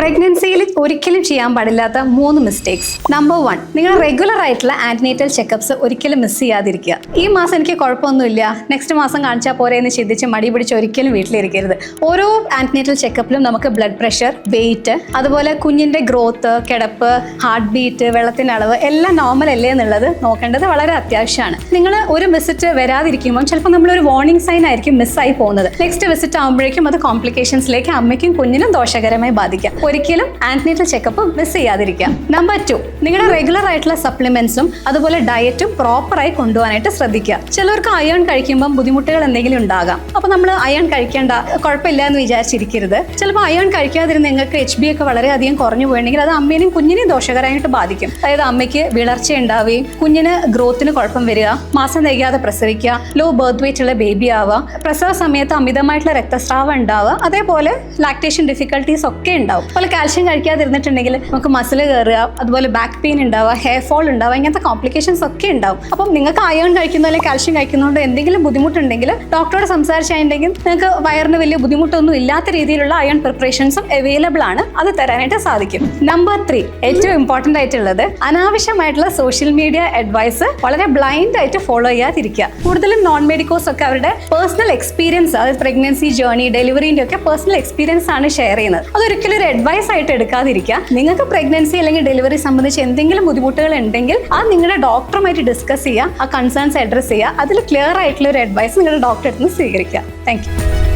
പ്രഗ്നൻസിയിൽ ഒരിക്കലും ചെയ്യാൻ പാടില്ലാത്ത മൂന്ന് മിസ്റ്റേക്സ് നമ്പർ വൺ നിങ്ങൾ റെഗുലർ ആയിട്ടുള്ള ആന്റിനേറ്റൽ ചെക്കപ്സ് ഒരിക്കലും മിസ് ചെയ്യാതിരിക്കുക. ഈ മാസം എനിക്ക് കുഴപ്പമൊന്നുമില്ല. നെക്സ്റ്റ് മാസം കാണിച്ചാൽ പോരെ എന്ന് ചിന്തിച്ച് മടി പിടിച്ച് ഒരിക്കലും വീട്ടിലിരിക്കരുത്. ഓരോ ആന്റിനേറ്റൽ ചെക്കപ്പിലും നമുക്ക് ബ്ലഡ് പ്രഷർ വെയിറ്റ് അതുപോലെ കുഞ്ഞിന്റെ ഗ്രോത്ത് കിടപ്പ് ഹാർട്ട് ബീറ്റ് വെള്ളത്തിന്റെ അളവ് എല്ലാം നോർമൽ അല്ലേ എന്നുള്ളത് നോക്കേണ്ടത് വളരെ അത്യാവശ്യമാണ്. നിങ്ങൾ ഒരു വിസിറ്റ് വരാതിരിക്കുമ്പോൾ ചിലപ്പോൾ നമ്മൾ ഒരു വാർണിംഗ് സൈൻ ആയിരിക്കും മിസ്സായി പോകുന്നത്. നെക്സ്റ്റ് വിസിറ്റ് ആകുമ്പോഴേക്കും അത് കോംപ്ലിക്കേഷൻസിലേക്ക് അമ്മയ്ക്കും കുഞ്ഞിനും ദോഷകരമായി ബാധിക്കാം. ഒരിക്കലും ആന്റിനേറ്റൽ ചെക്കപ്പ് മിസ് ചെയ്യാതിരിക്കാം. നമ്പർ ടു നിങ്ങളുടെ റെഗുലർ ആയിട്ടുള്ള സപ്ലിമെന്റ്സും അതുപോലെ ഡയറ്റും പ്രോപ്പറായി കൊണ്ടുപോകാനായിട്ട് ശ്രദ്ധിക്കുക. ചിലർക്ക് അയൺ കഴിക്കുമ്പോൾ ബുദ്ധിമുട്ടുകൾ എന്തെങ്കിലും ഉണ്ടാകാം. അപ്പൊ നമ്മൾ അയൺ കഴിക്കേണ്ട കുഴപ്പമില്ല എന്ന് വിചാരിച്ചിരിക്കരുത്. ചിലപ്പോൾ അയൺ കഴിക്കാതിരുന്ന് നിങ്ങൾക്ക് എച്ച് ബി ഒക്കെ വളരെയധികം കുറഞ്ഞു പോയിട്ടുണ്ടെങ്കിൽ അത് അമ്മേനെയും കുഞ്ഞിനെയും ദോഷകരമായിട്ട് ബാധിക്കും. അതായത് അമ്മയ്ക്ക് വിളർച്ച ഉണ്ടാവുകയും കുഞ്ഞിന് ഗ്രോത്തിന് കുഴപ്പം വരിക മാസം തികയാതെ പ്രസവിക്കുക ലോ ബർത്ത് വെയിറ്റ് ഉള്ള ബേബി ആവുക പ്രസവ സമയത്ത് അമിതമായിട്ടുള്ള രക്തസ്രാവം ഉണ്ടാവുക അതേപോലെ ലാക്ടേഷൻ ഡിഫിക്കൽട്ടീസ് ഒക്കെ ഉണ്ടാവും. അതുപോലെ കാൽഷ്യം കഴിക്കാതിരുന്നിട്ടുണ്ടെങ്കിൽ നമുക്ക് മസിൽ കയറുക അതുപോലെ ബാക്ക് പെയിൻ ഉണ്ടാവുക ഹെയർ ഫോൾ ഉണ്ടാവുക ഇങ്ങനത്തെ കോംപ്ലിക്കേഷൻസ് ഒക്കെ ഉണ്ടാവും. അപ്പം നിങ്ങൾക്ക് അയൺ കഴിക്കുന്ന അല്ലെങ്കിൽ കാൽഷ്യം കഴിക്കുന്നതുകൊണ്ട് എന്തെങ്കിലും ബുദ്ധിമുട്ടുണ്ടെങ്കിൽ ഡോക്ടറോട് സംസാരിച്ചിട്ടുണ്ടെങ്കിൽ നിങ്ങൾക്ക് വയറിന് വലിയ ബുദ്ധിമുട്ടൊന്നും ഇല്ലാത്ത രീതിയിലുള്ള അയൺ പ്രിപ്പറേഷൻസും അവൈലബിൾ ആണ്. അത് തരാനായിട്ട് സാധിക്കും. നമ്പർ ത്രീ ഏറ്റവും ഇമ്പോർട്ടന്റ് ആയിട്ടുള്ളത് അനാവശ്യമായിട്ടുള്ള സോഷ്യൽ മീഡിയ അഡ്വൈസ് വളരെ ബ്ലൈൻഡ് ആയിട്ട് ഫോളോ ചെയ്യാതിരിക്കുക. കൂടുതലും നോൺ മെഡിക്കോസ് ഒക്കെ അവരുടെ പേഴ്സണൽ എക്സ്പീരിയൻസ് അതായത് പ്രഗ്നൻസി ജേർണി ഡെലിവറിന്റെ ഒക്കെ പേഴ്സണൽ എക്സ്പീരിയൻസ് ആണ് ഷെയർ ചെയ്യുന്നത്. അതൊരിക്കലും ഒരു അഡ്വൈസ് ആയിട്ട് എടുക്കാതിരിക്കുക. നിങ്ങൾക്ക് പ്രഗ്നൻസി അല്ലെങ്കിൽ ഡെലിവറി സംബന്ധിച്ച് എന്തെങ്കിലും ബുദ്ധിമുട്ടുകൾ ഉണ്ടെങ്കിൽ അത് നിങ്ങളുടെ ഡോക്ടറുമായിട്ട് ഡിസ്കസ് ചെയ്യുക ആ കൺസേൺസ് അഡ്രസ്സ് ചെയ്യുക. അതിൽ ക്ലിയർ ആയിട്ടുള്ള ഒരു അഡ്വൈസ് നിങ്ങളുടെ ഡോക്ടറെ അടുത്ത് സ്വീകരിക്കുക. താങ്ക്